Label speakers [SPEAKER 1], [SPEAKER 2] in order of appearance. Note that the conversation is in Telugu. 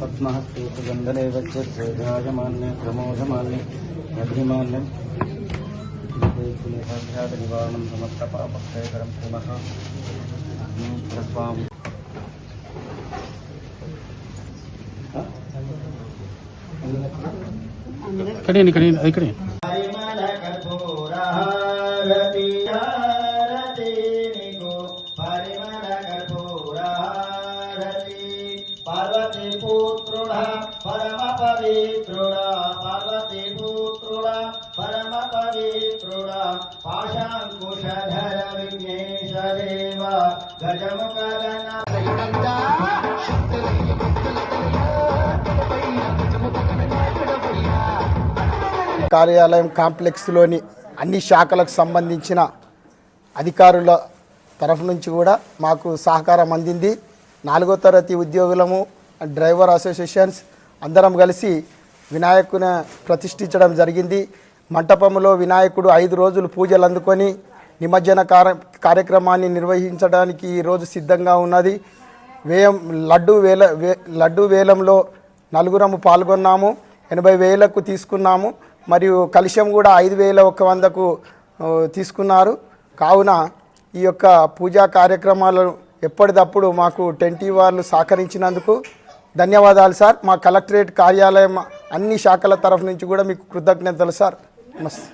[SPEAKER 1] पद्महस्तेजन्दले वच्चेजायमान्य क्रमोधमान्य अभिमान्य निवारणं समस्तपापक्षयकरं పరిమళ పార్వతీ పుత్రుడా పరమ పవిత్రుడా పార్వతీ పుత్రుడా పరమ పవిత్రుడా పాశాంకుశధర విఘ్నేశ దేవ గజముఖ
[SPEAKER 2] కార్యాలయం కాంప్లెక్స్లోని అన్ని శాఖలకు సంబంధించిన అధికారుల తరఫు నుంచి కూడా మాకు సహకారం అందింది. నాలుగో తరగతి ఉద్యోగులము డ్రైవర్ అసోసియేషన్స్ అందరం కలిసి వినాయకుని ప్రతిష్ఠించడం జరిగింది. మంటపంలో వినాయకుడు ఐదు రోజులు పూజలు అందుకొని నిమజ్జన కార్య కార్యక్రమాన్ని నిర్వహించడానికి ఈరోజు సిద్ధంగా ఉన్నది. వేయం లడ్డు వేల వే లడ్డు వేలంలో నలుగురము పాల్గొన్నాము. ఎనభై వేలకు తీసుకున్నాము. మరియు కలిశం కూడా ఐదు వేల ఒక వందకు తీసుకున్నారు. కావున ఈ యొక్క పూజా కార్యక్రమాలను ఎప్పటికప్పుడు మాకు టెంటీ వాళ్ళు సహకరించినందుకు ధన్యవాదాలు సార్. మా కలెక్టరేట్ కార్యాలయం అన్ని శాఖల తరఫు నుంచి కూడా మీకు కృతజ్ఞతలు సార్. నమస్తే.